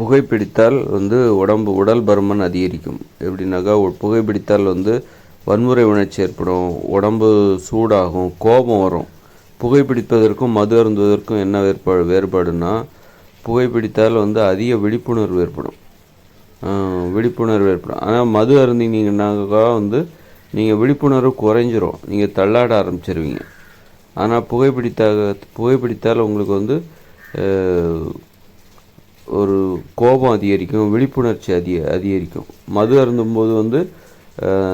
புகைப்பிடித்தால் வந்து உடம்பு உடல் பருமன் அதிகரிக்கும். எப்படின்னாக்கா புகைப்பிடித்தால் வந்து வன்முறை உணர்ச்சி ஏற்படும் உடம்பு சூடாகும் கோபம் வரும். புகைப்பிடிப்பதற்கும் மது அருந்துவதற்கும் என்ன வேறுபாடு வேறுபாடுனா புகைப்பிடித்தால் வந்து அதிக விழிப்புணர்வு ஏற்படும். விழிப்புணர்வு ஏற்படும். ஆனால் மது அருந்தினீங்கன்னாக்கா வந்து நீங்கள் விழிப்புணர்வு குறைஞ்சிரும். நீங்கள் தள்ளாட ஆரம்பிச்சிருவீங்க. ஆனால் புகைப்பிடித்தாக புகைப்பிடித்தால் உங்களுக்கு வந்து ஒரு கோபம் அதிகரிக்கும் விழிப்புணர்ச்சி அதிக அதிகரிக்கும். மது அருந்தும்போது வந்து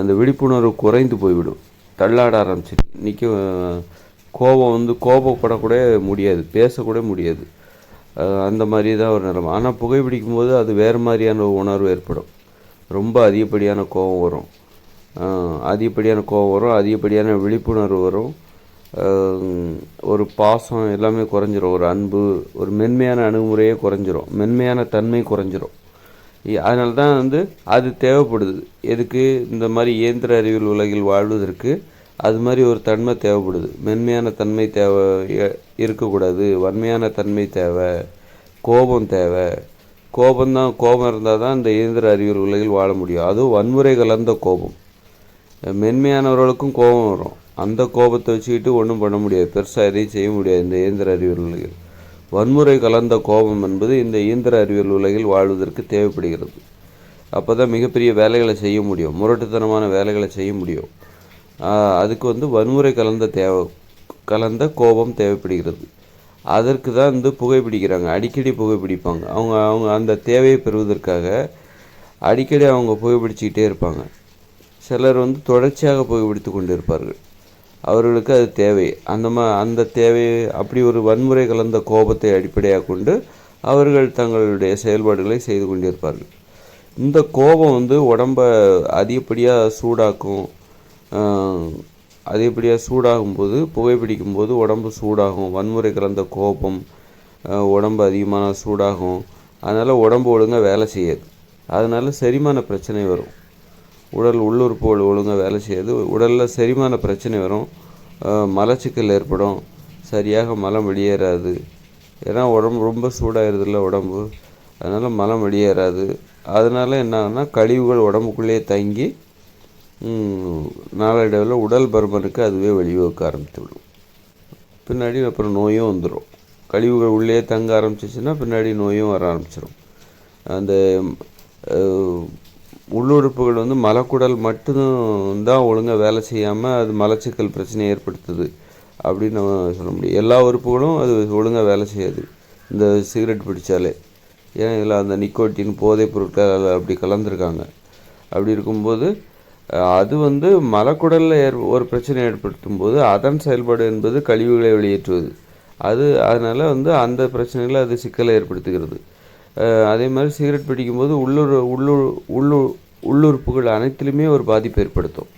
அந்த விழிப்புணர்வு குறைந்து போய்விடும். தள்ளாட ஆரம்பிச்சிரு. நிற்க கோபம் வந்து கோபப்படக்கூட முடியாது பேசக்கூட முடியாது. அந்த மாதிரி தான் ஒரு நிலைமை. ஆனால் புகைப்பிடிக்கும் போது அது வேறு மாதிரியான உணர்வு ஏற்படும். ரொம்ப அதிகப்படியான கோபம் வரும். அதிகப்படியான கோபம் வரும் அதிகப்படியான விழிப்புணர்வு வரும். ஒரு பாசம் எல்லாமே குறைஞ்சிரும். ஒரு அன்பு ஒரு மென்மையான அணுகுமுறையே குறைஞ்சிரும். மென்மையான தன்மை குறைஞ்சிரும். அதனால தான் வந்து அது தேவைப்படுது. எதுக்கு? இந்த மாதிரி இயந்திர அறிவியல் உலகில் வாழ்வதற்கு அது மாதிரி ஒரு தன்மை தேவைப்படுது. மென்மையான தன்மை தேவை இருக்கக்கூடாது. வன்மையான தன்மை தேவை. கோபம் தேவை. கோபம்தான் கோபம் இருந்தால் தான் இந்த இயந்திர அறிவியல் உலகில் வாழ முடியும். அதுவும் வன்முறை கலந்த கோபம். மென்மையானவர்களுக்கும் கோபம் வரும். அந்த கோபத்தை வச்சுக்கிட்டு ஒன்றும் பண்ண முடியாது. பெருசாக எதையும் செய்ய முடியாது இந்த இயந்திர அறிவியல் உலகில். வன்முறை கலந்த கோபம் என்பது இந்த இயந்திர அறிவியல் உலகில் வாழ்வதற்கு தேவைப்படுகிறது. அப்போ தான் மிகப்பெரிய வேலைகளை செய்ய முடியும். முரட்டுத்தனமான வேலைகளை செய்ய முடியும். அதுக்கு வந்து வன்முறை கலந்த தேவை கலந்த கோபம் தேவைப்படுகிறது. அதற்கு தான் வந்து புகைப்பிடிக்கிறாங்க அடிக்கடி புகைப்பிடிப்பாங்க அவங்க அவங்க அந்த தேவையை பெறுவதற்காக அடிக்கடி அவங்க புகைப்பிடிச்சிக்கிட்டே இருப்பாங்க. சிலர் வந்து தொடர்ச்சியாக புகைப்பிடித்து கொண்டு இருப்பார்கள் அவர்களுக்கு அது தேவை. அந்த மா அந்த தேவை அப்படி ஒரு வன்முறை கலந்த கோபத்தை அடிப்படையாக கொண்டு அவர்கள் தங்களுடைய செயல்பாடுகளை செய்து கொண்டிருப்பார்கள். இந்த கோபம் வந்து உடம்ப அதிகப்படியாக சூடாக்கும் அதிகப்படியாக சூடாகும்போது புகைப்பிடிக்கும் போது உடம்பு சூடாகும். வன்முறை கலந்த கோபம் உடம்பு அதிகமான சூடாகும். அதனால் உடம்பு ஒழுங்காக வேலை செய்யாது. அதனால் செரிமான பிரச்சனை வரும். உடல் உள்ளுறுப்புகள் ஒழுங்காக வேலை செய்யாது. உடலில் செரிமான பிரச்சனை வரும். மலச்சிக்கல் ஏற்படும். சரியாக மலம் வெளியேறாது. ஏன்னா உடம்பு ரொம்ப சூடாயிருதுல்ல உடம்பு. அதனால் மலம் வெளியேறாது. அதனால் என்ன ஆகுனா கழிவுகள் உடம்புக்குள்ளேயே தங்கி நாளடைவில் உடல் பருமனுக்கு அதுவே வழிவகுக்க ஆரம்பித்து விடும் பின்னாடி அப்புறம் நோயும் வந்துடும் கழிவுகள் உள்ளே தங்க ஆரம்பிச்சிச்சுன்னா பின்னாடி நோயும் வர ஆரம்பிச்சிடும் அந்த உள்ளுறுப்புகள் வந்து மலக்குடல் மட்டும் தான் ஒழுங்காக வேலை செய்யாமல் அது மலச்சிக்கல் பிரச்சனையை ஏற்படுத்துது அப்படின்னு நம்ம சொல்ல முடியும். எல்லா உறுப்புகளும் அது ஒழுங்காக வேலை செய்யாது. இந்த சிகரெட் பிடிச்சாலே. ஏன்னா இதில் அந்த நிக்கோட்டின் போதைப் பொருட்கள் அப்படி கலந்துருக்காங்க. அப்படி இருக்கும்போது அது வந்து மலக்குடலில் ஏற் ஒரு பிரச்சனை ஏற்படுத்தும் போது அதன் செயல்பாடு என்பது கழிவுகளை வெளியேற்றுவது. அது அதனால் வந்து அந்த பிரச்சனையில் அது சிக்கலை ஏற்படுத்துகிறது. அதே மாதிரி சிகரெட் பிடிக்கும்போது உள்ளூர் உள்ளூர் உள்ளூர் உள்ளுறுப்புகள் அனைத்திலுமே ஒரு பாதிப்பு ஏற்படுத்தும்.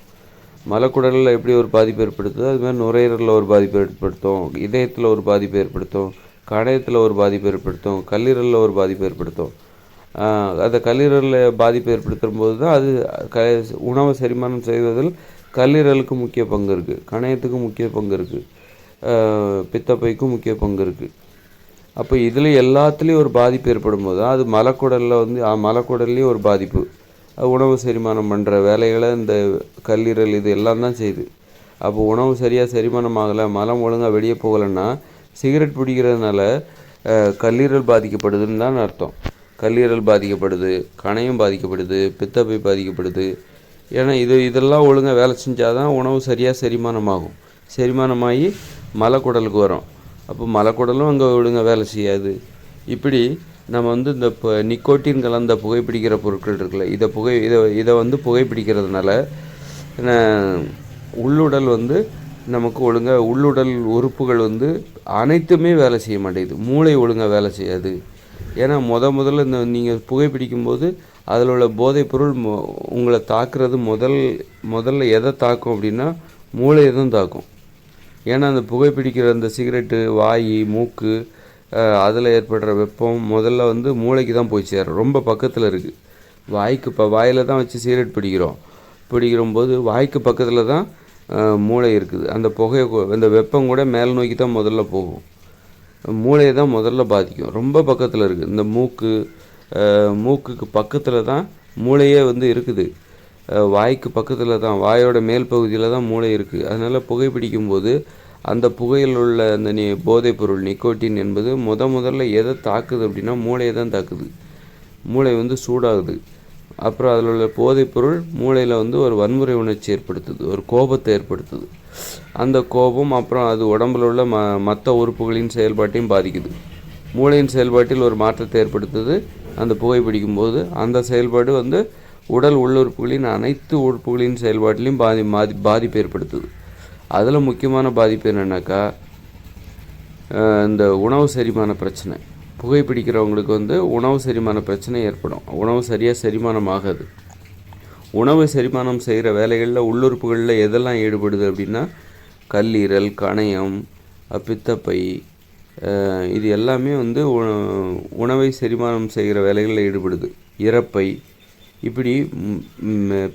மலக்குடலில் எப்படி ஒரு பாதிப்பு ஏற்படுத்துதோ அது மாதிரி நுரையீரலில் ஒரு பாதிப்பு ஏற்படுத்தும். இதயத்தில் ஒரு பாதிப்பு ஏற்படுத்தும். கணையத்தில் ஒரு பாதிப்பு ஏற்படுத்தும். கல்லீரலில் ஒரு பாதிப்பு ஏற்படுத்தும். அந்த கல்லீரலில் பாதிப்பு ஏற்படுத்தும் போது தான் அது க உணவை செரிமானம் செய்வதில் கல்லீரலுக்கு முக்கிய பங்கு இருக்குது கணையத்துக்கு முக்கிய பங்கு இருக்குது பித்தப்பைக்கும் முக்கிய பங்கு இருக்குது அப்போ இதில் எல்லாத்துலேயும் ஒரு பாதிப்பு ஏற்படும் போது தான் அது மலக்குடலில் வந்து மலக்குடல்லையும் ஒரு பாதிப்பு. உணவு செரிமானம் பண்ணுற வேலைகளை இந்த கல்லீரல் இது எல்லாம் தான் செய்யுது. அப்போ உணவு சரியாக செரிமானம் ஆகலை மலம் ஒழுங்காக வெளியே போகலைன்னா சிகரெட் பிடிக்கிறதுனால கல்லீரல் பாதிக்கப்படுதுன்னு தான் அர்த்தம். கல்லீரல் பாதிக்கப்படுது கணையம் பாதிக்கப்படுது பித்தப்பை பாதிக்கப்படுது. ஏன்னா இது இதெல்லாம் ஒழுங்காக வேலை செஞ்சால் தான் உணவு சரியாக செரிமானமாகும். செரிமானமாகி மலக்குடலுக்கு வரும். அப்போ மலைக்குடலும் அங்கே ஒழுங்காக வேலை செய்யாது. இப்படி நம்ம வந்து இந்த இப்போ நிக்கோட்டின் கலந்த புகைப்பிடிக்கிற பொருட்கள் இருக்குல்ல இதை புகை இதை இதை வந்து புகைப்பிடிக்கிறதுனால உள்ளுடல் வந்து நமக்கு ஒழுங்காக உள்ளுடல் உறுப்புகள் வந்து அனைத்துமே வேலை செய்ய மாட்டேங்குது. மூளை ஒழுங்காக வேலை செய்யாது. ஏன்னா முத முதல்ல இந்த நீங்கள் புகைப்பிடிக்கும்போது அதில் உள்ள போதைப் பொருள் உங்களை தாக்குறது முதல் முதல்ல எதை தாக்கும் அப்படின்னா மூளையை தான் தாக்கும். ஏன்னா அந்த புகைப்பிடிக்கிற அந்த சிகரெட்டு வாய் மூக்கு அதில் ஏற்படுற வெப்பம் முதல்ல வந்து மூளைக்கு தான் போய் சேரும். ரொம்ப பக்கத்தில் இருக்குது வாய்க்கு இப்போ வாயில் தான் வச்சு சிகரெட் பிடிக்கிறோம். பிடிக்கிறம்போது வாய்க்கு பக்கத்தில் தான் மூளை இருக்குது. அந்த புகையை அந்த வெப்பம் கூட மேல் நோக்கி தான் முதல்ல போகும். மூளையை தான் முதல்ல பாதிக்கும். ரொம்ப பக்கத்தில் இருக்குது இந்த மூக்கு மூக்குக்கு பக்கத்தில் தான் மூளையே வந்து இருக்குது. வாய்க்கு பக்கத்தில் தான் வாயோட மேல் பகுதியில் தான் மூளை இருக்குது அதனால் புகைப்பிடிக்கும் போது அந்த புகையில் உள்ள அந்த நி போதைப் பொருள் நிக்கோட்டின் என்பது முத முதல்ல எதை தாக்குது அப்படின்னா மூளையை தான் தாக்குது. மூளை வந்து சூடாகுது. அப்புறம் அதில் உள்ள போதைப்பொருள் மூளையில் வந்து ஒரு வன்முறை உணர்ச்சி ஏற்படுத்துது ஒரு கோபத்தை ஏற்படுத்துது. அந்த கோபம் அப்புறம் அது உடம்புல உள்ள ம மற்ற உறுப்புகளின் செயல்பாட்டையும் பாதிக்குது. மூளையின் செயல்பாட்டில் ஒரு மாற்றத்தை ஏற்படுத்துது. அந்த புகைப்பிடிக்கும் போது அந்த செயல்பாடு வந்து உடல் உள்ளுறுப்புகளின் அனைத்து உறுப்புகளின் செயல்பாட்டிலையும் பாதி பாதி பாதிப்பு ஏற்படுத்துது. அதில் முக்கியமான பாதிப்பு என்னென்னாக்கா இந்த உணவு செரிமான பிரச்சனை. புகைப்பிடிக்கிறவங்களுக்கு வந்து உணவு செரிமான பிரச்சனை ஏற்படும். உணவு சரியாக செரிமானம் ஆகாது உணவு செரிமானம் செய்கிற வேலைகளில் உள்ளுறுப்புகளில் எதெல்லாம் ஈடுபடுது அப்படின்னா கல்லீரல் கணையம் பித்தப்பை இது எல்லாமே வந்து உணவை செரிமானம் செய்கிற வேலைகளில் ஈடுபடுது. இறப்பை இப்படி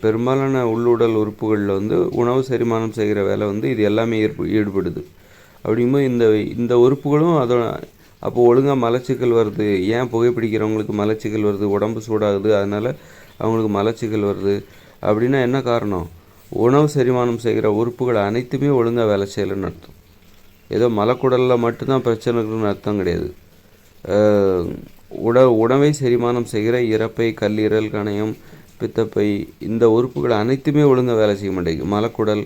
பெரும்பாலான உள்ளுடல் உறுப்புகளில் வந்து உணவு செரிமானம் செய்கிற வேலை வந்து இது எல்லாமே ஏற்ப ஈடுபடுது. அப்படிங்கும்போது இந்த இந்த உறுப்புகளும் அதோட அப்போ ஒழுங்காக மலச்சிக்கல் வருது. ஏன் புகைப்பிடிக்கிறவங்களுக்கு மலச்சிக்கல் வருது? உடம்பு சூடாகுது. அதனால் அவங்களுக்கு மலச்சிக்கல் வருது. அப்படின்னா என்ன காரணம்? உணவு செரிமானம் செய்கிற உறுப்புகள் அனைத்துமே ஒழுங்காக வேலை செய்யலைன்னு அர்த்தம். ஏதோ மலக்குடலில் மட்டும்தான் பிரச்சனை அர்த்தம் கிடையாது. உட உணவை செரிமானம் செய்கிற இறப்பை கல்லீரல் கணையம் பித்தப்பை இந்த உறுப்புகள் அனைத்துமே ஒழுங்காக வேலை செய்ய மாட்டேங்குது. மலக்குடல்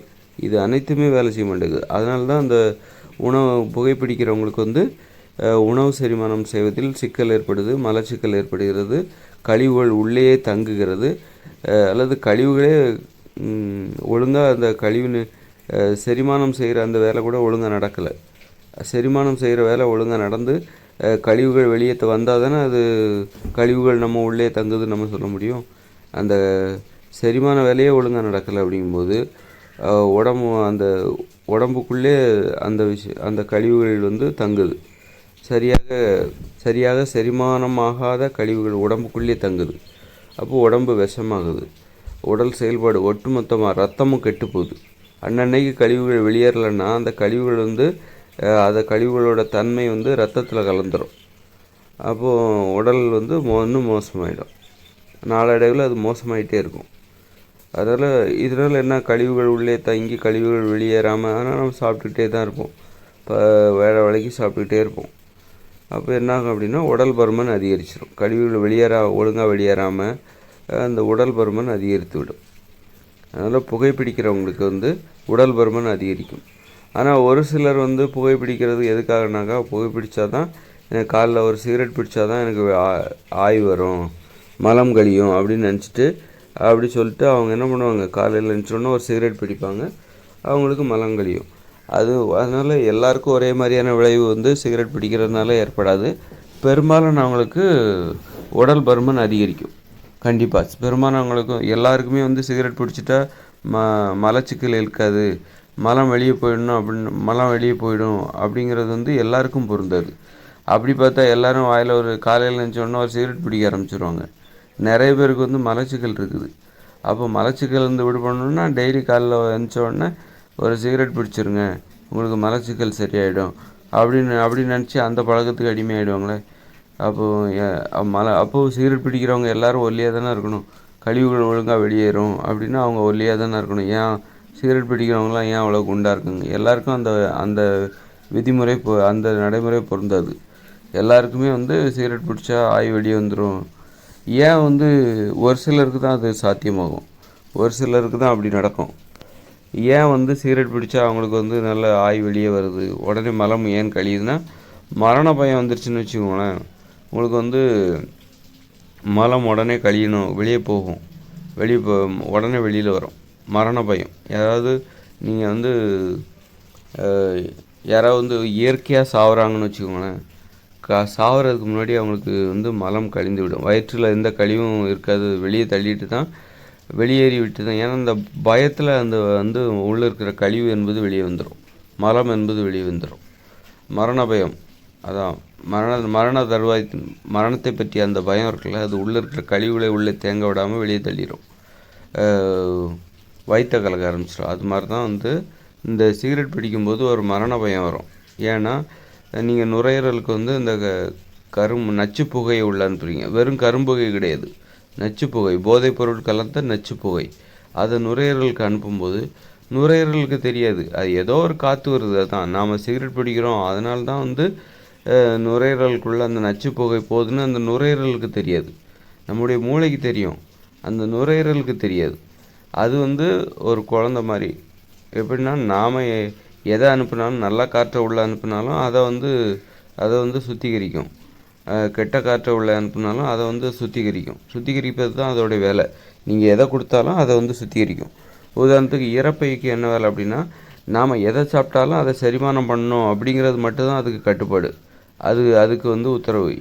இது அனைத்துமே வேலை செய்ய மாட்டேங்குது. அதனால தான் அந்த உணவு புகைப்பிடிக்கிறவங்களுக்கு வந்து உணவு செரிமானம் செய்வதில் சிக்கல் ஏற்படுது மலச்சிக்கல் ஏற்படுகிறது கழிவுகள் உள்ளேயே தங்குகிறது அல்லது கழிவுகளே ஒழுங்காக அந்த கழிவு செரிமானம் செய்கிற அந்த வேலை கூட ஒழுங்காக நடக்கலை. செரிமானம் செய்கிற வேலை ஒழுங்காக நடந்து கழிவுகள் வெளியே வந்தால் தானே அது கழிவுகள் நம்ம உள்ளே தங்குதுன்னு நம்ம சொல்ல முடியும். அந்த செரிமான வேலையே ஒழுங்காக நடக்கலை அப்படிங்கும்போது உடம்பு அந்த உடம்புக்குள்ளே அந்த விஷயம் அந்த கழிவுகள் வந்து தங்குது. சரியாக சரியாக செரிமானமாகாத கழிவுகள் உடம்புக்குள்ளே தங்குது. அப்போது உடம்பு விஷமாகுது. உடல் செயல்பாடு ஒட்டுமொத்தமாக ரத்தமும் கெட்டு போகுது அன்னன்னைக்கு கழிவுகள் வெளியேறலைன்னா அந்த கழிவுகள் வந்து அதை கழிவுகளோட தன்மை வந்து ரத்தத்தில் கலந்துரும். அப்போது உடல் வந்து மோ இன்னும் மோசமாயிடும். நாளடைவில் அது மோசமாயிட்டே இருக்கும். அதனால் இதனால் என்ன கழிவுகள் உள்ளே தங்கி கழிவுகள் வெளியேறாமல் ஆனால் நம்ம சாப்பிட்டுக்கிட்டே தான் இருப்போம். இப்போ வேலை வேலைக்கு சாப்பிட்டுக்கிட்டே இருப்போம். அப்போ என்ன ஆகும் அப்படின்னா உடல் பருமன் அதிகரிச்சிடும் கழிவுகள் வெளியேறா ஒழுங்காக வெளியேறாமல் அந்த உடல் பருமன் அதிகரித்து விடும். அதனால் புகைப்பிடிக்கிறவங்களுக்கு வந்து உடல் பருமன் அதிகரிக்கும். ஆனால் ஒரு சிலர் வந்து புகைப்பிடிக்கிறது எதுக்காகனாக்கா புகைப்பிடிச்சா தான் எனக்கு காலைல ஒரு சிகரெட் பிடிச்சா தான் எனக்கு ஆ- ஆய் வரும் மலம் கழியும் அப்படின்னு நினச்சிட்டு அப்படி சொல்லிட்டு அவங்க என்ன பண்ணுவாங்க காலையில் நினச்சோன்னா ஒரு சிகரெட் பிடிப்பாங்க அவங்களுக்கு மலம் கழியும். அது அதனால் எல்லாருக்கும் ஒரே மாதிரியான விளைவு வந்து சிகரெட் பிடிக்கிறதுனால ஏற்படாது. பெரும்பாலானவங்களுக்கு உடல் பருமன் அதிகரிக்கும். கண்டிப்பாக பெரும்பாலானவங்களுக்கும் எல்லாருக்குமே வந்து சிகரெட் பிடிச்சிட்டா ம மலச்சிக்கல் இருக்காது. மலம் வெளியே போயிடணும் அப்படின்னு மலம் வெளியே போயிடும் அப்படிங்கிறது வந்து எல்லாருக்கும் பொருந்தாது. அப்படி பார்த்தா எல்லாரும் வாயில் ஒரு காலையில் நினச்சோடனே ஒரு சிகரெட் பிடிக்க ஆரம்பிச்சிருவாங்க. நிறைய பேருக்கு வந்து மலச்சிக்கல் இருக்குது. அப்போ மலச்சிக்கல் இருந்து விடுபடணுன்னா டெய்லி காலைல நினச்சோடனே ஒரு சிகரெட் பிடிச்சிருங்க உங்களுக்கு மலச்சிக்கல் சரியாயிடும் அப்படின்னு அப்படி நினச்சி அந்த பழக்கத்துக்கு அடிமையாயிடுவாங்களே. அப்போது மலை அப்போது சிகரெட் பிடிக்கிறவங்க எல்லாரும் ஒல்லியாக தானே இருக்கணும். கழிவுகள் ஒழுங்காக வெளியேறும் அப்படின்னா அவங்க ஒல்லியாக தானே இருக்கணும். ஏன் சிகரெட் பிடிக்கிறவங்களாம் ஏன் அவ்வளோ குண்டாக இருக்குங்க? எல்லாருக்கும் அந்த அந்த விதிமுறை பொ- அந்த நடைமுறை பொருந்தாது. எல்லாருக்குமே வந்து சிகரெட் பிடிச்சா ஆய் வெளியே வந்துடும் ஏன் வந்து ஒரு சிலருக்கு தான் அது சாத்தியமாகும். ஒரு சிலருக்கு தான் அப்படி நடக்கும். ஏன் வந்து சிகரெட் பிடிச்சா அவங்களுக்கு வந்து நல்ல ஆய் வெளியே வருது? உடனே மலம் ஏன் கழியுதுன்னா மரண பயம் வந்துருச்சுன்னு வச்சுக்கோங்களேன். உங்களுக்கு வந்து மலம் உடனே கழியணும் வெளியே போகும். வெளியே போ உடனே வெளியில் வரும். மரண பயம். ஏதாவது நீங்கள் வந்து யாராவது வந்து இயற்கையாக சாகுறாங்கன்னு வச்சுக்கோங்களேன் கா சாவறதுக்கு முன்னாடி அவங்களுக்கு வந்து மலம் கழிந்து விடும் வயிற்றில் எந்த கழிவும் இருக்காது. வெளியே தள்ளிட்டு தான் வெளியேறி விட்டு தான். ஏன்னா அந்த பயத்தில் அந்த வந்து உள்ளே இருக்கிற கழிவு என்பது வெளியே வந்துடும் மலம் என்பது வெளியே வந்துடும் மரண பயம். அதான். மரண மரண தருவாய் மரணத்தை பற்றிய அந்த பயம் இருக்குல்ல அது உள்ளே இருக்கிற கழிவுகளை உள்ளே தேங்க விடாமல் வெளியே தள்ளிடும் வயிற்ற கலக்க ஆரம்பிச்சிடும் அது மாதிரி தான் வந்து இந்த சிகரெட் பிடிக்கும்போது ஒரு மரண பயம் வரும். ஏன்னா நீங்கள் நுரையீரலுக்கு வந்து இந்த க- கரும் நச்சு புகையை உள்ள அனுப்புறீங்க வெறும் கரும்புகை கிடையாது. நச்சு புகை போதைப் பொருள் கலந்த நச்சு புகை. அதை நுரையீரலுக்கு அனுப்பும்போது நுரையீரலுக்கு தெரியாது. அது ஏதோ ஒரு காற்று வருது அதுதான் நாம் சிகரெட் பிடிக்கிறோம். அதனால தான் வந்து நுரையீரலுக்குள்ளே அந்த நச்சு புகை போகுதுன்னு அந்த நுரையீரலுக்கு தெரியாது. நம்முடைய மூளைக்கு தெரியும். அந்த நுரையீரலுக்கு தெரியாது. அது வந்து ஒரு குழந்த மாதிரி. எப்படின்னா நாம் எதை அனுப்பினாலும் நல்ல காற்றை உள்ளே அனுப்புனாலும் அதை வந்து அதை வந்து சுத்திகரிக்கும். கெட்ட காற்றை உள்ளே அனுப்புனாலும் அதை வந்து சுத்திகரிக்கும். சுத்திகரிப்பது தான் அதோடைய வேலை. நீங்கள் எதை கொடுத்தாலும் அதை வந்து சுத்திகரிக்கும். உதாரணத்துக்கு இறப்பைக்கு என்ன வேலை அப்படின்னா நாம் எதை சாப்பிட்டாலும் அதை செரிமானம் பண்ணணும் அப்படிங்கிறது மட்டும்தான் அதுக்கு கட்டுப்பாடு. அது அதுக்கு வந்து உத்தரவு.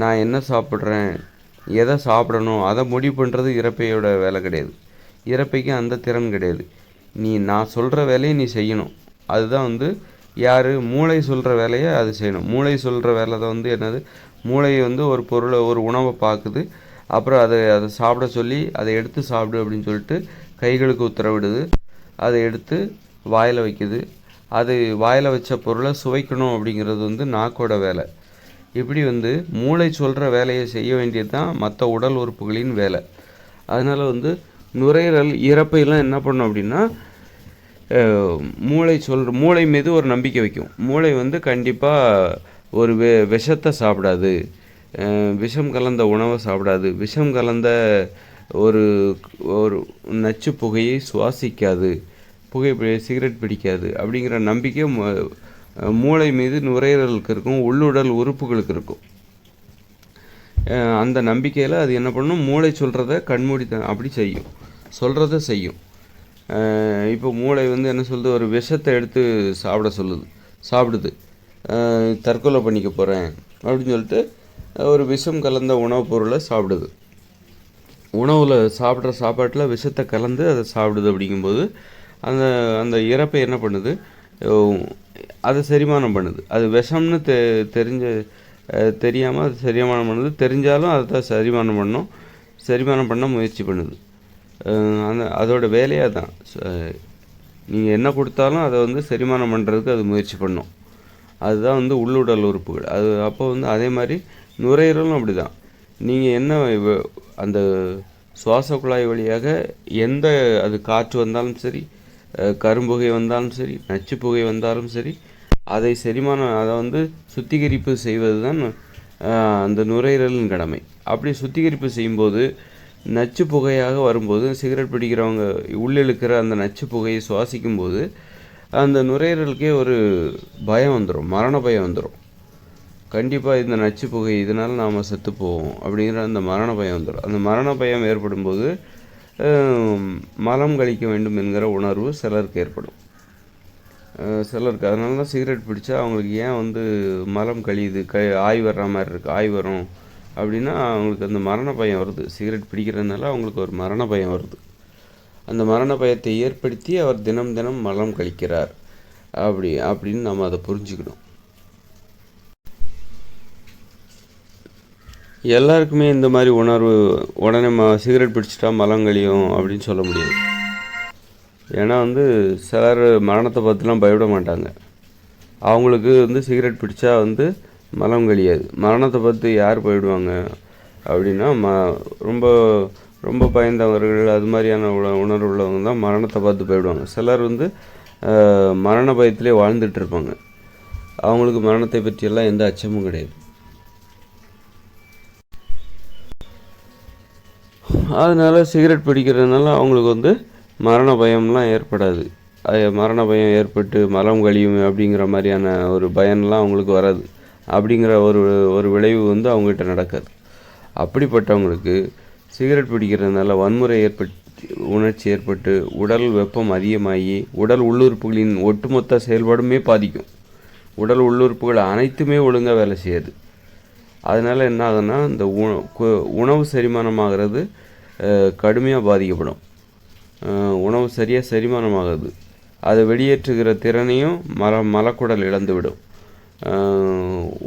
நான் என்ன சாப்பிட்றேன்? எதை சாப்பிடணும்? அதை முடிவு பண்ணுறது இறப்பையோட வேலை கிடையாது. இறப்பைக்கு அந்த திறன் கிடையாது. நீ நான் சொல்கிற வேலையை நீ செய்யணும். அதுதான் வந்து யார் மூளை சொல்கிற வேலையை அது செய்யணும். மூளை சொல்கிற வேலை தான் வந்து என்னது? மூளை வந்து ஒரு பொருளை ஒரு உணவை பார்க்குது. அப்புறம் அதை அதை சாப்பிட சொல்லி அதை எடுத்து சாப்பிடு அப்படின்னு சொல்லிட்டு கைகளுக்கு உத்தரவிடுது. அதை எடுத்து வாயில் வைக்குது. அது வாயில் வச்ச பொருளை சுவைக்கணும் அப்படிங்கிறது வந்து நாக்கோட வேலை. இப்படி வந்து மூளை சொல்கிற வேலையை செய்ய வேண்டியது தான் மற்ற உடல் உறுப்புகளின் வேலை. அதனால் வந்து நுரையீரல் இறப்பையெல்லாம் என்ன பண்ணும் அப்படின்னா மூளை சொல்கிற மூளை மீது ஒரு நம்பிக்கை வைக்கும். மூளை வந்து கண்டிப்பாக ஒரு வெ விஷத்தை சாப்பிடாது. விஷம் கலந்த உணவை சாப்பிடாது. விஷம் கலந்த ஒரு ஒரு நச்சு புகையை சுவாசிக்காது. புகை சிகரெட் பிடிக்காது அப்படிங்கிற நம்பிக்கை மூளை மீது நுரையீரலுக்கு இருக்கும் உள்ளுடல் உறுப்புகளுக்கு இருக்கும். அந்த நம்பிக்கையில் அது என்ன பண்ணும்? மூளை சொல்கிறத கண்மூடி அப்படி செய்யும். சொல்கிறத செய்யும். இப்போ மூளை வந்து என்ன சொல்லுது? ஒரு விஷத்தை எடுத்து சாப்பிட சொல்லுது. சாப்பிடுது. தற்கொலை பண்ணிக்க போகிறேன் அப்படின்னு சொல்லிட்டு ஒரு விஷம் கலந்த உணவுப் பொருளை சாப்பிடுது. உணவில் சாப்பிட்ற சாப்பாட்டில் விஷத்தை கலந்து அதை சாப்பிடுது அப்படிங்கும்போது அந்த அந்த இறப்பை என்ன பண்ணுது? அதை செரிமானம் பண்ணுது. அது விஷம்னு தெ தெரிஞ்ச தெரியாமல் அது செரிமானம் பண்ணுது. தெரிஞ்சாலும் அதை தான் சரிமானம் பண்ணும். செரிமானம் பண்ண முயற்சி பண்ணுது. அந்த அதோட வேலையே தான். நீங்கள் என்ன கொடுத்தாலும் அதை வந்து செரிமானம் பண்ணுறதுக்கு அது முயற்சி பண்ணும். அதுதான் வந்து உள்ளுடல் உறுப்புகள். அது அப்போ வந்து அதே மாதிரி நுரையீரலும் அப்படி தான் நீங்கள் என்ன வ- அந்த சுவாச குழாய் வழியாக எந்த அது காற்று வந்தாலும் சரி கரும்புகை வந்தாலும் சரி நச்சு புகை வந்தாலும் சரி அதை செரிமானம் அதை வந்து சுத்திகரிப்பு செய்வது தான் அந்த நுரையீரலின் கடமை. அப்படி சுத்திகரிப்பு செய்யும்போது நச்சு புகையாக வரும்போது சிகரெட் பிடிக்கிறவங்க உள்ளிழுக்கிற அந்த நச்சு புகையை சுவாசிக்கும்போது அந்த நுரையீரலுக்கே ஒரு பயம் வந்துடும் மரண பயம் வந்துடும் கண்டிப்பாக இந்த நச்சு புகை இதனால் நாம் செத்து போவோம் அப்படிங்கிற அந்த மரண பயம் வந்துடும் அந்த மரண பயம் ஏற்படும்போது மலம் கழிக்க வேண்டும் என்கிற உணர்வு சிலருக்கு ஏற்படும். சிலருக்கு அதனால தான் சிகரெட் பிடிச்சா அவங்களுக்கு ஏன் வந்து மலம் கழியுது? க ஆய் வர்ற மாதிரி இருக்குது ஆய் வரும். அப்படின்னா அவங்களுக்கு அந்த மரண பயம் வருது. சிகரெட் பிடிக்கிறதுனால அவங்களுக்கு ஒரு மரண பயம் வருது. அந்த மரண பயத்தை ஏற்படுத்தி அவர் தினம் தினம் மலம் கழிக்கிறார். அப்படி அப்படின்னு நம்ம அதை புரிஞ்சுக்கணும். எல்லாருக்குமே இந்த மாதிரி உணர்வு உடனே ம சிகரெட் பிடிச்சிட்டா மலம் கழியும் அப்படின்னு சொல்ல முடியாது. ஏன்னா வந்து சிலர் மரணத்தை பார்த்துலாம் பயப்பட மாட்டாங்க. அவங்களுக்கு வந்து சிகரெட் பிடிச்சா வந்து மலம் கழியாது. மரணத்தை பார்த்து யார் போயிடுவாங்க? அப்படின்னா ம ரொம்ப ரொம்ப பயந்தவர்கள் அது மாதிரியான உண உணர்வு உள்ளவங்க தான் மரணத்தை பார்த்து போயிடுவாங்க. சிலர் வந்து மரண பயத்திலே வாழ்ந்துட்டு இருப்பாங்க. அவங்களுக்கு மரணத்தை பற்றியெல்லாம் எந்த அச்சமும் கிடையாது. அதனால் சிகரெட் பிடிக்கிறதுனால அவங்களுக்கு வந்து மரண பயம்லாம் ஏற்படாது. அது மரண பயம் ஏற்பட்டு மலம் கழியும் அப்படிங்கிற மாதிரியான ஒரு பயம்லாம் அவங்களுக்கு வராது. அப்படிங்கிற ஒரு ஒரு விளைவு வந்து அவங்ககிட்ட நடக்காது. அப்படிப்பட்டவங்களுக்கு சிகரெட் பிடிக்கிறதுனால வன்முறை ஏற்பட்டு உணர்ச்சி ஏற்பட்டு உடல் வெப்பம் அதிகமாகி உடல் உள்ளுறுப்புகளின் ஒட்டுமொத்த செயல்பாடுமே பாதிக்கும். உடல் உள்ளுறுப்புகள் அனைத்துமே ஒழுங்காக வேலை செய்யாது. அதனால் என்ன ஆகுதுன்னா இந்த உண- கு- உணவு செரிமானமாகிறது கடுமையாக பாதிக்கப்படும். உணவு சரியாக செரிமானமாகாது. அதை வெளியேற்றுகிற திறனையும் மல மலக்குடல் இழந்துவிடும்.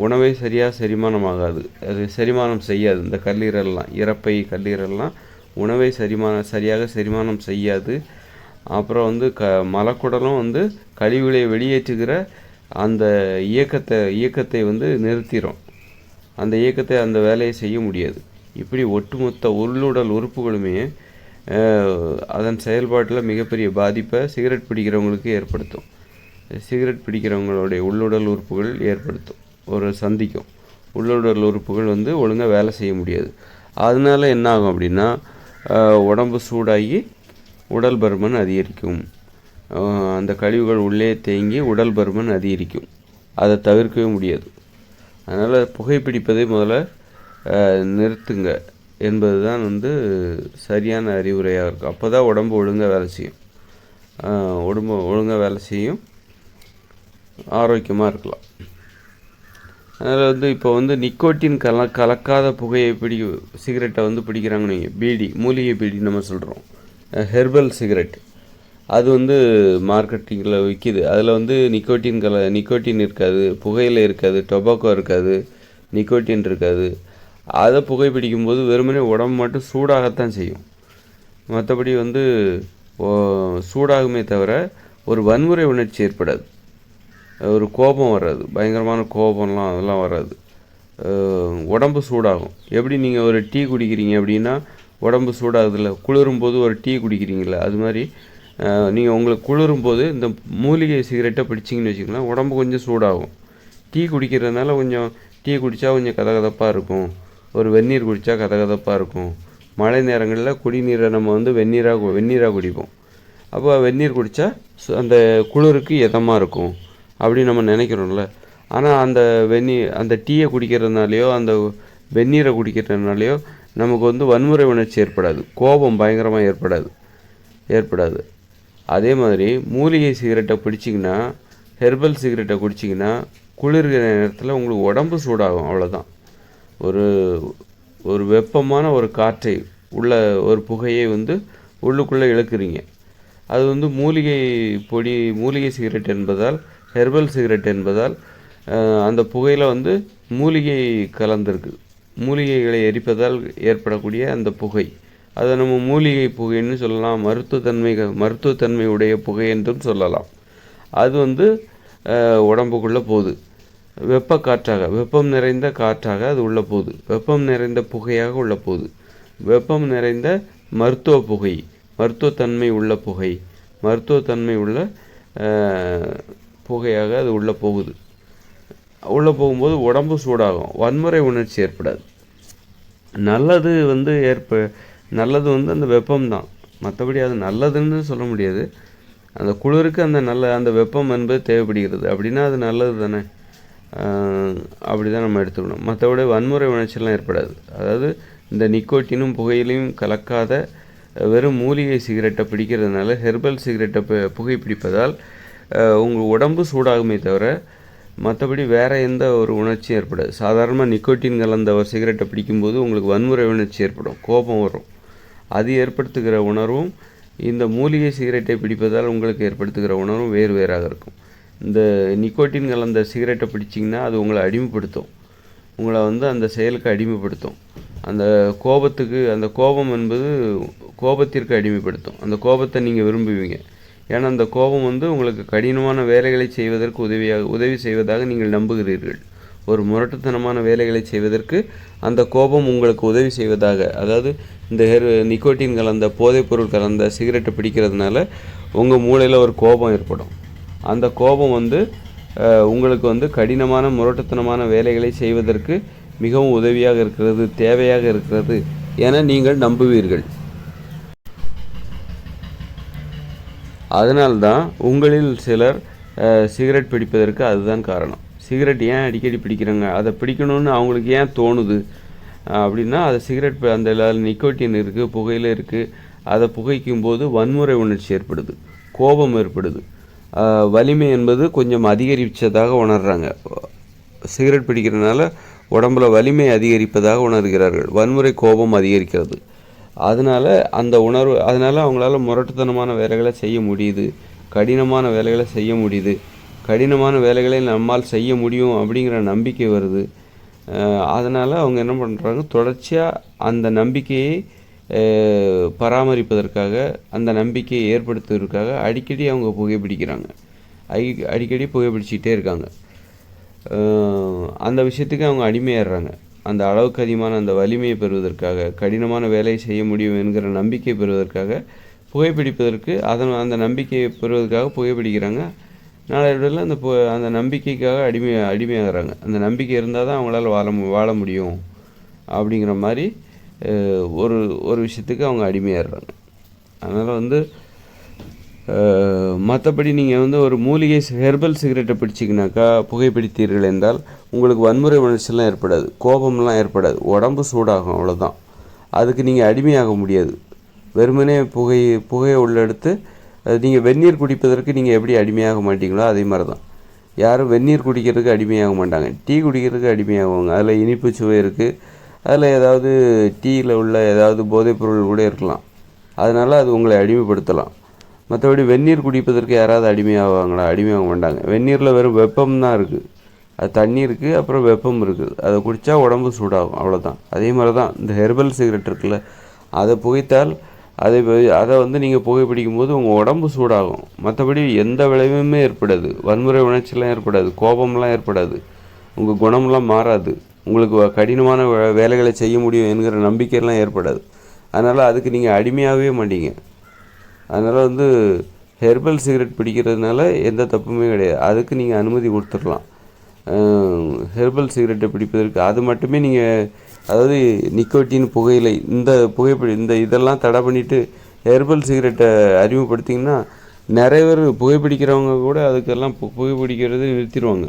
உணவை சரியாக செரிமானமாகாது. அது செரிமானம் செய்யாது. இந்த கல்லீரல்லாம் இறப்பை கல்லீரல்லாம் உணவை செரிமான சரியாக செரிமானம் செய்யாது. அப்புறம் வந்து க மலக்குடலும் வந்து கழிவுகளை வெளியேற்றுகிற அந்த இயக்கத்தை இயக்கத்தை வந்து நிறுத்திடும் அந்த இயக்கத்தை அந்த வேலையை செய்ய முடியாது. இப்படி ஒட்டுமொத்த உள்ளுடல் உறுப்புகளுமே அதன் செயல்பாட்டில் மிகப்பெரிய பாதிப்பை சிகரெட் பிடிக்கிறவங்களுக்கு ஏற்படுத்தும். சிகரெட் பிடிக்கிறவங்களுடைய உள்ளுடல் உறுப்புகள் ஏற்படுத்தும். ஒரு சந்திக்கும். உள்ளுடல் உறுப்புகள் வந்து ஒழுங்காக வேலை செய்ய முடியாது. அதனால என்ன ஆகும் அப்படின்னா உடம்பு சூடாகி உடல் பருமன் அதிகரிக்கும். அந்த கழிவுகள் உள்ளே தேங்கி உடல் பருமன் அதிகரிக்கும். அதை தவிர்க்கவே முடியாது. அதனால் புகைப்பிடிப்பதை முதல்ல நிறுத்துங்க. என்பது தான் வந்து சரியான அறிவுரையாக இருக்கும். அப்போ தான் உடம்பு ஒழுங்காக வேலை செய்யும். உடம்பு ஒழுங்காக வேலை செய்யும். ஆரோக்கியமாக இருக்கலாம். அதில் வந்து இப்போ வந்து நிக்கோட்டின் கல கலக்காத புகையை பிடி சிகரெட்டை வந்து பிடிக்கிறாங்கன்னு வைங்க பீடி மூலிகை பீடி நம்ம சொல்கிறோம் ஹெர்பல் சிகரெட். அது வந்து மார்க்கெட்டிங்கில் விற்கிது அதில் வந்து நிக்கோட்டின் கல நிக்கோட்டின் இருக்காது புகையில் இருக்காது டொபாக்கோ இருக்காது நிக்கோட்டின் இருக்காது. அதை புகைப்பிடிக்கும்போது வெறுமனே உடம்பு மட்டும் சூடாகத்தான் செய்யும். மற்றபடி வந்து சூடாகுமே தவிர ஒரு வன்முறை உணர்ச்சி ஏற்படாது. ஒரு கோபம் வராது பயங்கரமான கோபம்லாம் அதெல்லாம் வராது உடம்பு சூடாகும். எப்படி நீங்கள் ஒரு டீ குடிக்கிறீங்க அப்படின்னா உடம்பு சூடாகுதுல்ல குளிரும் போது ஒரு டீ குடிக்கிறீங்கள அது மாதிரி நீங்கள் உங்களுக்கு குளிரும் போது இந்த மூலிகை சிகரெட்டை பிடிச்சிங்கன்னு வச்சுக்கலாம் உடம்பு கொஞ்சம் சூடாகும். டீ குடிக்கிறதுனால கொஞ்சம் டீ குடித்தா கொஞ்சம் கதகதப்பாக இருக்கும். ஒரு வெந்நீர் குடித்தா கதகதப்பாக இருக்கும். மழை நேரங்களில் குடிநீரை நம்ம வந்து வெந்நீராக வெந்நீராக குடிப்போம். அப்போ வெந்நீர் குடித்தா அந்த குளிருக்கு இதமாக இருக்கும். அப்படின்னு நம்ம நினைக்கிறோம்ல. ஆனால் அந்த வெந்நீர் அந்த டீயை குடிக்கிறதுனாலையோ அந்த வெந்நீரை குடிக்கிறதுனாலையோ நமக்கு வந்து வன்முறை உணர்ச்சி ஏற்படாது. கோபம் பயங்கரமாக ஏற்படாது. ஏற்படாது. அதே மாதிரி மூலிகை சிகரெட்டை பிடிச்சிங்கன்னா ஹெர்பல் சிகரெட்டை குடிச்சிங்கன்னா குளிர்கிற நேரத்தில் உங்களுக்கு உடம்பு சூடாகும். அவ்வளோதான் ஒரு ஒரு வெப்பமான ஒரு காற்றை உள்ள ஒரு புகையை வந்து உள்ளுக்குள்ளே இழுக்கிறீங்க. அது வந்து மூலிகை பொடி மூலிகை சிகரெட் என்பதால் ஹெர்பல் சிகரெட் என்பதால் அந்த புகையில் வந்து மூலிகை கலந்திருக்கு. மூலிகைகளை எரிப்பதால் ஏற்படக்கூடிய அந்த புகை. அதை நம்ம மூலிகை புகைன்னு சொல்லலாம். மருத்துவத்தன்மை மருத்துவத்தன்மை உடைய புகை என்றும் சொல்லலாம். அது வந்து உடம்புக்குள்ளே போகுது. வெப்ப காற்றாக வெப்பம் நிறைந்த காற்றாக அது உள்ள போகுது. வெப்பம் நிறைந்த புகையாக உள்ள போகுது. வெப்பம் நிறைந்த மருத்துவ புகை மருத்துவத்தன்மை உள்ள புகை மருத்துவத்தன்மை உள்ள புகையாக அது உள்ளே போகுது. உள்ளே போகும்போது உடம்பு சூடாகும். வன்முறை உணர்ச்சி ஏற்படாது. நல்லது வந்து ஏற்ப நல்லது வந்து அந்த வெப்பம் தான். மற்றபடி அது நல்லதுன்னு சொல்ல முடியாது. அந்த குளிருக்கு அந்த நல்ல அந்த வெப்பம் என்பது தேவைப்படுகிறது. அப்படின்னா அது நல்லது தானே அப்படி தான் நம்ம எடுத்துக்கணும். மற்றபடி வன்முறை உணர்ச்சியெலாம் ஏற்படாது. அதாவது இந்த நிக்கோட்டினும் புகையிலையும் கலக்காத வெறும் மூலிகை சிகரெட்டை பிடிக்கிறதுனால ஹெர்பல் சிகரெட்டை புகை பிடிப்பதால் உங்கள் உடம்பு சூடாகுமே தவிர மற்றபடி வேறு எந்த ஒரு உணர்ச்சியும் ஏற்படாது. சாதாரணமாக நிக்கோட்டின் கலந்த ஒரு சிகரெட்டை பிடிக்கும்போது உங்களுக்கு வன்முறை உணர்ச்சி ஏற்படும். கோபம் வரும். அது ஏற்படுத்துகிற உணர்வும் இந்த மூலிகை சிகரெட்டை பிடிப்பதால் உங்களுக்கு ஏற்படுத்துகிற உணர்வும் வேறு வேறாக இருக்கும். இந்த நிக்கோட்டின் கலந்த சிகரெட்டை பிடிச்சிங்கன்னா அது உங்களை அடிமைப்படுத்தும். உங்களை வந்து அந்த செயலுக்கு அடிமைப்படுத்தும். அந்த கோபத்துக்கு அந்த கோபம் என்பது கோபத்திற்கு அடிமைப்படுத்தும். அந்த கோபத்தை நீங்கள் விரும்புவீங்க. ஏன்னா அந்த கோபம் வந்து உங்களுக்கு கடினமான வேலைகளை செய்வதற்கு உதவியாக உதவி செய்வதாக நீங்கள் நம்புகிறீர்கள். ஒரு முரட்டுத்தனமான வேலைகளை செய்வதற்கு அந்த கோபம் உங்களுக்கு உதவி செய்வதாக. அதாவது இந்த ஹெர் நிக்கோட்டின் கலந்த போதைப்பொருள் கலந்த சிகரெட்டை பிடிக்கிறதுனால உங்கள் மூளையில் ஒரு கோபம் ஏற்படும். அந்த கோபம் வந்து உங்களுக்கு வந்து கடினமான முரட்டுத்தனமான வேலைகளை செய்வதற்கு மிகவும் உதவியாக இருக்கிறது தேவையாக இருக்கிறது என நீங்கள் நம்புவீர்கள். அதனால்தான் உங்களில் சிலர் சிகரெட் பிடிப்பதற்கு அதுதான் காரணம். சிகரெட் ஏன் அடிக்கடி பிடிக்கிறாங்க? அதை பிடிக்கணும்னு அவங்களுக்கு ஏன் தோணுது? அப்படின்னா அது சிகரெட் அந்த நிக்கோட்டின் இருக்குது புகையில இருக்குது அதை புகைக்கும் போது வன்முறை உணர்ச்சி ஏற்படுது கோபம் ஏற்படுது. வலிமை என்பது கொஞ்சம் அதிகரித்ததாக உணர்கிறாங்க சிகரெட் பிடிக்கிறதுனால உடம்புல வலிமை அதிகரிப்பதாக உணர்கிறார்கள். வன்முறை கோபம் அதிகரிக்கிறது. அதனால அந்த உணர்வு அதனால் அவங்களால முரட்டுத்தனமான வேலைகளை செய்ய முடியுது. கடினமான வேலைகளை செய்ய முடியுது. கடினமான வேலைகளை நம்மால் செய்ய முடியும் அப்படிங்கிற நம்பிக்கை வருது. அதனால் அவங்க என்ன பண்ணுறாங்க தொடர்ச்சியாக அந்த நம்பிக்கையை பராமரிப்பதற்காக அந்த நம்பிக்கையை ஏற்படுத்துவதற்காக அடிக்கடி அவங்க புகைப்பிடிக்கிறாங்க அடி அடிக்கடி புகைப்பிடிச்சிக்கிட்டே இருக்காங்க. அந்த விஷயத்துக்கு அவங்க அடிமையாடுறாங்க அந்த அளவுக்கு அதிகமான அந்த வலிமையை பெறுவதற்காக கடினமான வேலையை செய்ய முடியும் என்கிற நம்பிக்கை பெறுவதற்காக புகைப்பிடிப்பதற்கு அதன் அந்த நம்பிக்கையை பெறுவதற்காக புகைப்பிடிக்கிறாங்க நாளடைவில் அந்த பு அந்த நம்பிக்கைக்காக அடிமை அடிமையாகிறாங்க. அந்த நம்பிக்கை இருந்தால் தான் அவங்களால வாழ வாழ முடியும். அப்படிங்கிற மாதிரி ஒரு ஒரு விஷயத்துக்கு அவங்க அடிமையாகிறாங்க அதனால் வந்து மற்றபடி நீங்கள் வந்து ஒரு மூலிகை ஹெர்பல் சிகரெட்டை பிடிச்சிங்கனாக்கா புகைப்பிடித்தீர்கள் என்றால் உங்களுக்கு வன்முறை உணர்ச்சிலாம் ஏற்படாது கோபம்லாம் ஏற்படாது உடம்பு சூடாகும் அவ்வளோதான் அதுக்கு நீங்கள் அடிமையாக முடியாது. வெறுமனே புகை புகையை உள்ளெடுத்து நீங்கள் வெந்நீர் குடிப்பதற்கு நீங்கள் எப்படி அடிமையாக மாட்டீங்களோ அதே மாதிரி தான் யாரும் வெந்நீர் குடிக்கிறதுக்கு அடிமையாக மாட்டாங்க. டீ குடிக்கிறதுக்கு அடிமையாகுவாங்க. அதில் இனிப்பு சுவை இருக்குது அதில் ஏதாவது டீயில் உள்ள ஏதாவது போதைப்பொருள் கூட இருக்கலாம். அதனால் அது உங்களை அடிமைப்படுத்தலாம். மற்றபடி வெந்நீர் குடிப்பதற்கு யாராவது அடிமையாவாங்களா? அடிமையாக மாட்டாங்க. வெந்நீரில் வெறும் வெப்பம் தான் இருக்குது அது தண்ணி இருக்குது அப்புறம் வெப்பம் இருக்குது அதை குடித்தா உடம்பு சூடாகும். அவ்வளோதான் அதே மாதிரி தான் இந்த ஹெர்பல் சிகரெட் இருக்குல்ல அதை புகைத்தால் அதை அதை வந்து நீங்கள் புகைப்பிடிக்கும் போது உங்கள் உடம்பு சூடாகும். மற்றபடி எந்த விளைவுமே ஏற்படாது. வன்முறை உணர்ச்சிலாம் ஏற்படாது. கோபம்லாம் ஏற்படாது. உங்கள் குணம்லாம் மாறாது. உங்களுக்கு கடினமான வே- வேலைகளை செய்ய முடியும் என்கிற நம்பிக்கையெல்லாம் ஏற்படாது. அதனால் அதுக்கு நீங்கள் அடிமையாகவே மாட்டீங்க. அதனால் வந்து ஹெர்பல் சிகரெட் பிடிக்கிறதுனால எந்த தப்புமே கிடையாது. அதுக்கு நீங்கள் அனுமதி கொடுத்துடலாம். ஹெர்பல் சிகரெட்டை பிடிப்பதற்கு அது மட்டுமே நீங்கள் அதாவது நிக்கோட்டின் புகையிலை இந்த புகைப்பிடி இந்த இதெல்லாம் தடை பண்ணிவிட்டு ஹெர்பல் சிகரெட்டை அறிமுகப்படுத்திங்கன்னா நிறைய பேர் புகைப்பிடிக்கிறவங்க கூட அதுக்கெல்லாம் பு- புகைப்பிடிக்கிறது நிறுத்திடுவாங்க.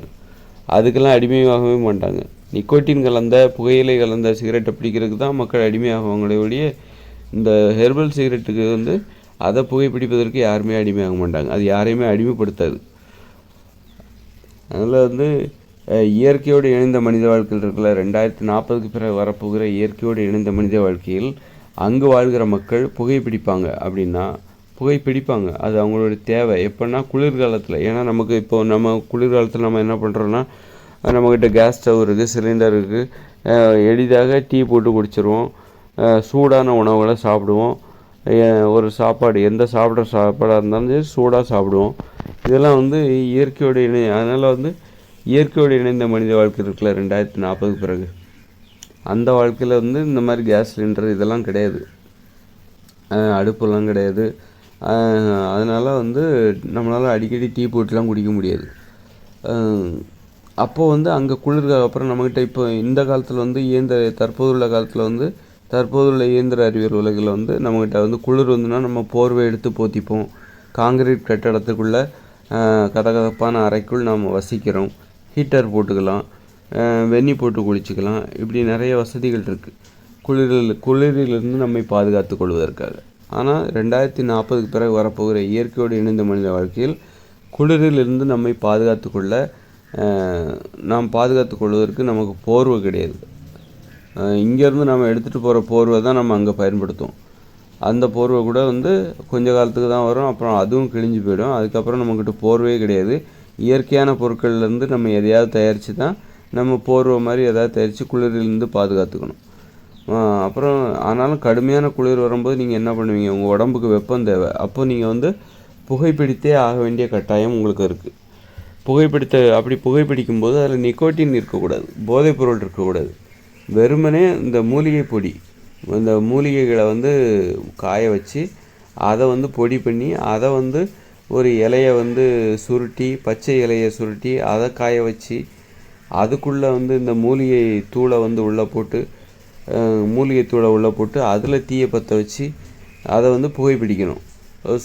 அதுக்கெல்லாம் அடிமையாகவே மாட்டாங்க. நிக்கோட்டின் கலந்த புகையிலை கலந்த சிகரெட்டை பிடிக்கிறதுக்கு தான் மக்கள் அடிமையாகுவாங்களே ஒழிய இந்த ஹெர்பல் சிகரெட்டுக்கு வந்து அதை புகைப்பிடிப்பதற்கு யாருமே அடிமையாக மாட்டாங்க. அது யாரையுமே அடிமைப்படுத்தாது. அதனால் வந்து இயற்கையோடு இணைந்த மனித வாழ்க்கையில் இருக்குல்ல ரெண்டாயிரத்தி நாற்பதுக்கு பிறகு வரப்போகிற இயற்கையோடு இணைந்த மனித வாழ்க்கையில் அங்கு வாழ்கிற மக்கள் புகைப்பிடிப்பாங்க அப்படின்னா புகைப்பிடிப்பாங்க. அது அவங்களோட தேவை. எப்படின்னா குளிர்காலத்தில் ஏன்னா நமக்கு இப்போ நம்ம குளிர்காலத்தில் நம்ம என்ன பண்ணுறோன்னா நம்மக்கிட்ட கேஸ் ஸ்டவ் இருக்குது சிலிண்டர் இருக்குது எளிதாக டீ போட்டு குடிச்சிருவோம். சூடான உணவுகளை சாப்பிடுவோம். ஒரு சாப்பாடு எந்த சாப்பிட்ற சாப்பாடாக இருந்தாலும் சரி சூடாக சாப்பிடுவோம். இதெல்லாம் வந்து இயற்கையோடு இணை அதனால் வந்து இயற்கையோடு இணைந்த மனித வாழ்க்கை இருக்குல்ல ரெண்டாயிரத்தி நாற்பதுக்கு பிறகு. அந்த வாழ்க்கையில் வந்து இந்த மாதிரி கேஸ் சிலிண்டர் இதெல்லாம் கிடையாது. அடுப்பெல்லாம் கிடையாது. அதனால் வந்து நம்மளால் அடிக்கடி டீ போட்டுலாம் குடிக்க முடியாது. அப்போ வந்து அங்கே குளிர்கால அப்புறம் நம்மக்கிட்ட இப்போ இந்த காலத்தில் வந்து இயந்திர தற்போதுள்ள காலத்தில் வந்து தற்போதுள்ள இயந்திர அறிவியல் உலகில் வந்து நம்மக்கிட்ட வந்து குளிர் வந்துன்னா நம்ம போர்வை எடுத்து போத்திப்போம். காங்கிரீட் கட்டடத்துக்குள்ளே கதகதப்பான அறைக்குள் நாம் வசிக்கிறோம். ஹீட்டர் போட்டுக்கலாம் வெந்நி போட்டு குளிச்சுக்கலாம். இப்படி நிறைய வசதிகள் இருக்குது குளிரில் குளிரிலிருந்து நம்மை பாதுகாத்து கொள்வதற்காக. ஆனால் ரெண்டாயிரத்தி நாற்பதுக்கு பிறகு வரப்போகிற இயற்கையோடு இணைந்த மனித வாழ்க்கையில் குளிரிலிருந்து நம்மை பாதுகாத்து கொள்ள நாம் பாதுகாத்து கொள்வதற்கு நமக்கு போர்வை கிடையாது. இங்கேருந்து நம்ம எடுத்துகிட்டு போகிற போர்வை தான் நம்ம அங்கே பயன்படுத்துவோம். அந்த போர்வை கூட வந்து கொஞ்ச காலத்துக்கு தான் வரும். அப்புறம் அதுவும் கிழிஞ்சு போயிடும். அதுக்கப்புறம் நம்மக்கிட்ட போர்வையே கிடையாது. இயற்கையான பொருட்கள்லேருந்து நம்ம எதையாவது தயாரித்து தான் நம்ம போர்வை மாதிரி எதாவது தயாரித்து குளிரிலிருந்து பாதுகாத்துக்கணும். அப்புறம் ஆனாலும் கடுமையான குளிர் வரும்போது நீங்கள் என்ன பண்ணுவீங்க? உங்கள் உடம்புக்கு வெப்பம் தேவை. அப்போ நீங்கள் வந்து புகைப்பிடித்தே ஆக வேண்டிய கட்டாயம் உங்களுக்கு இருக்குது புகைப்பிடித்த அப்படி புகைப்பிடிக்கும் போது அதில் நிக்கோட்டின் இருக்கக்கூடாது போதைப் பொருள் இருக்கக்கூடாது. வெறுமனே இந்த மூலிகை பொடி இந்த மூலிகைகளை வந்து காய வச்சு அதை வந்து பொடி பண்ணி அதை வந்து ஒரு இலையை வந்து சுருட்டி பச்சை இலையை சுருட்டி அதை காய வச்சு அதுக்குள்ளே வந்து இந்த மூலிகை தூளை வந்து உள்ளே போட்டு மூலிகை தூளை உள்ளே போட்டு அதில் தீயை பற்ற வச்சு அதை வந்து புகைப்பிடிக்கணும்.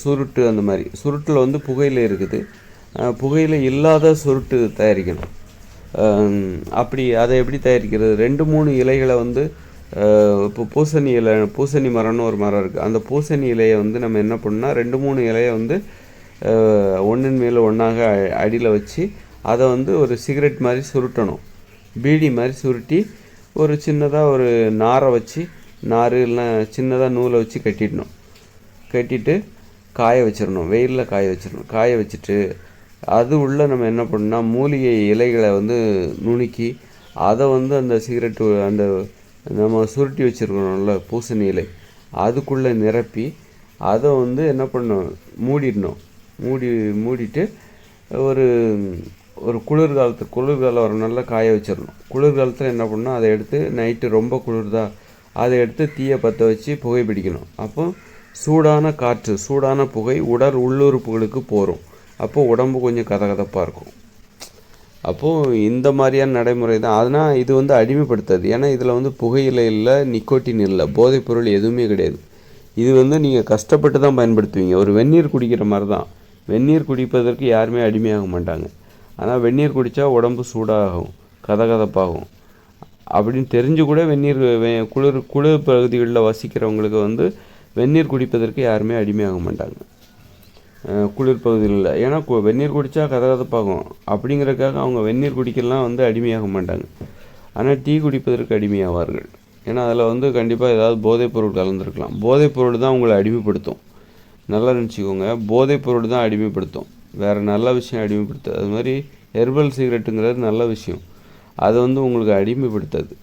சுருட்டு அந்த மாதிரி. சுருட்டில் வந்து புகையில் இருக்குது. புகையிலை இல்லாத சுருட்டு தயாரிக்கணும். அப்படி அதை எப்படி தயாரிக்கிறது? ரெண்டு மூணு இலைகளை வந்து இப்போ பூசணி இலை பூசணி மரம்னு ஒரு மரம் இருக்குது அந்த பூசணி இலையை வந்து நம்ம என்ன பண்ணால் ரெண்டு மூணு இலையை வந்து ஒன்றின் மேலே ஒன்றாக அடியில் வச்சு அதை வந்து ஒரு சிகரெட் மாதிரி சுருட்டணும். பீடி மாதிரி சுருட்டி ஒரு சின்னதாக ஒரு நாரை வச்சு நார் இல்லைன்னா சின்னதாக நூலை வச்சு கட்டிடணும். கட்டிட்டு காய வச்சிடணும். வெயிலில் காய வச்சிடணும். காய வச்சுட்டு அது உள்ளே நம்ம என்ன பண்ணோம்னா மூலிகை இலைகளை வந்து நுணுக்கி அதை வந்து அந்த சிகரெட்டு அந்த நம்ம சுருட்டி வச்சுருக்கணும்ல பூசணி இலை அதுக்குள்ளே நிரப்பி அதை வந்து என்ன பண்ணணும் மூடிடணும். மூடி மூடிட்டு ஒரு ஒரு குளிர்காலத்து குளிர்காலம் வர நல்லா காய வச்சிடணும். குளிர்காலத்தில் என்ன பண்ணணும் அதை எடுத்து நைட்டு ரொம்ப குளிர்தா அதை எடுத்து தீயை பற்ற வச்சு புகை பிடிக்கணும். அப்போ சூடான காற்று சூடான புகை உடல் உள்ளுறுப்புகளுக்கு போகும் அப்போது உடம்பு கொஞ்சம் கதகதப்பாக இருக்கும். அப்போது இந்த மாதிரியான நடைமுறை தான். அதனால் இது வந்து அடிமைப்படுத்தாது. ஏன்னா இதில் வந்து புகையிலை இல்லை நிக்கோட்டின் இல்லை போதைப் பொருள் எதுவுமே கிடையாது. இது வந்து நீங்கள் கஷ்டப்பட்டு தான் பயன்படுத்துவீங்க. ஒரு வெந்நீர் குடிக்கிற மாதிரி தான் வெந்நீர் குடிப்பதற்கு யாருமே அடிமையாக மாட்டாங்க. ஆனால் வெந்நீர் குடித்தா உடம்பு சூடாகும் கதகதப்பாகும். அப்படின்னு தெரிஞ்சு கூட வெந்நீர் குளிர் குளிர் பகுதிகளில் வசிக்கிறவங்களுக்கு வந்து வெந்நீர் குடிப்பதற்கு யாருமே அடிமையாக மாட்டாங்க. குளிர் பகுதிகளில் ஏன்னா வெந்நீர் குடித்தா கதகதப்பாகும். அப்படிங்கிறதுக்காக அவங்க வெந்நீர் குடிக்கலாம் வந்து அடிமையாக மாட்டாங்க. ஆனால் டீ குடிப்பதற்கு அடிமையாவார்கள். ஏன்னா அதில் வந்து கண்டிப்பாக ஏதாவது போதைப் பொருள் கலந்துருக்கலாம். போதைப் பொருள் தான் உங்களை அடிமைப்படுத்தும். நல்லா நினச்சிக்கோங்க. போதைப் பொருள் தான் அடிமைப்படுத்தும். வேறு நல்ல விஷயம் அடிமைப்படுத்தாது அது மாதிரி ஹெர்பல் சிகரெட்டுங்கிறது நல்ல விஷயம். அது வந்து உங்களுக்கு அடிமைப்படுத்தாது.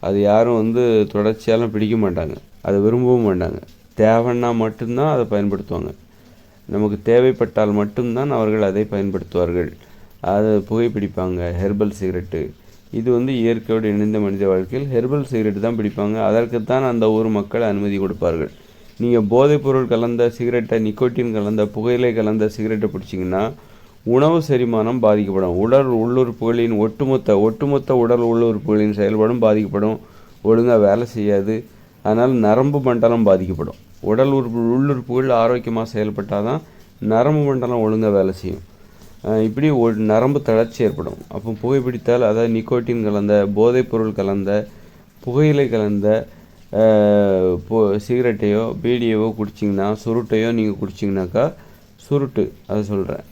அது யாரும் வந்து தொடர்ச்சியாலாம் பிடிக்க மாட்டாங்க. அதை விரும்பவும் மாட்டாங்க. தேவைன்னா மட்டும்தான் அதை பயன்படுத்துவாங்க. நமக்கு தேவைப்பட்டால் மட்டும்தான் அவர்கள் அதை பயன்படுத்துவார்கள். அதை புகைப்பிடிப்பாங்க ஹெர்பல் சிகரெட்டு இது வந்து இயற்கையோடு இணைந்த மனித வாழ்க்கையில் ஹெர்பல் சிகரெட் தான் பிடிப்பாங்க. அதற்குத்தான் அந்த ஊர் மக்கள் அனுமதி கொடுப்பார்கள். நீங்கள் போதைப்பொருள் கலந்த சிகரெட்டை நிக்கோட்டின் கலந்த புகையிலை கலந்த சிகரெட்டை பிடிச்சிங்கன்னா உணவு செரிமானம் பாதிக்கப்படும். உடல் உள்ளுறுப்புகளின் ஒட்டுமொத்த ஒட்டுமொத்த உடல் உள்ளுறுப்புகளின் செயல்பாடும் பாதிக்கப்படும். ஒழுங்காக வேலை செய்யாது. அதனால் நரம்பு மண்டலம் பாதிக்கப்படும். உடல் உறுப்பு உள்ளுறுப்புகள் ஆரோக்கியமாக செயல்பட்டால் தான் நரம்பு மண்டலம் ஒழுங்காக வேலை செய்யும். இப்படி ஒரு நரம்பு தளர்ச்சி ஏற்படும். அப்போ புகைப்பிடித்தால் அதாவது நிக்கோட்டின் கலந்த போதைப்பொருள் கலந்த புகையிலை கலந்த சிகரெட்டையோ பீடியவோ குடிச்சிங்கன்னா சுருட்டையோ நீங்கள் குடிச்சிங்கனாக்கா சுருட்டு அதை சொல்கிறேன்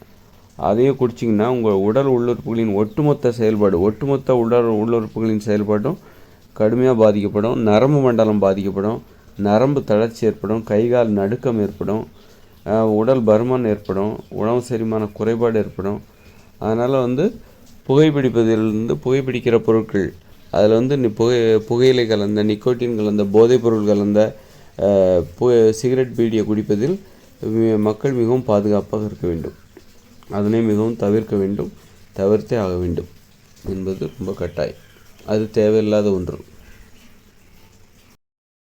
அதையும் குடிச்சிங்கன்னா உங்கள் உடல் உள்ளுறுப்புகளின் ஒட்டுமொத்த செயல்பாடு ஒட்டுமொத்த உடல் உள்ளுறுப்புகளின் செயல்பாடும் கடுமையாக பாதிக்கப்படும். நரம்பு மண்டலம் பாதிக்கப்படும். நரம்பு தளர்ச்சி ஏற்படும். கை கால் நடுக்கம் ஏற்படும். உடல் பருமன் ஏற்படும். உணவு செரிமான குறைபாடு ஏற்படும். அதனால் வந்து புகைப்பிடிப்பதிலிருந்து புகைப்பிடிக்கிற பொருட்கள் அதில் வந்து நி- புகை புகையிலை கலந்த நிக்கோட்டின் கலந்த போதைப் பொருள் கலந்த பு சிகரெட் பீடியை குடிப்பதில் மக்கள் மிகவும் பாதுகாப்பாக இருக்க வேண்டும். அதனை மிகவும் தவிர்க்க வேண்டும். தவிர்த்தே ஆக வேண்டும் என்பது ரொம்ப கட்டாயம். அது தேவையில்லாத ஒன்று.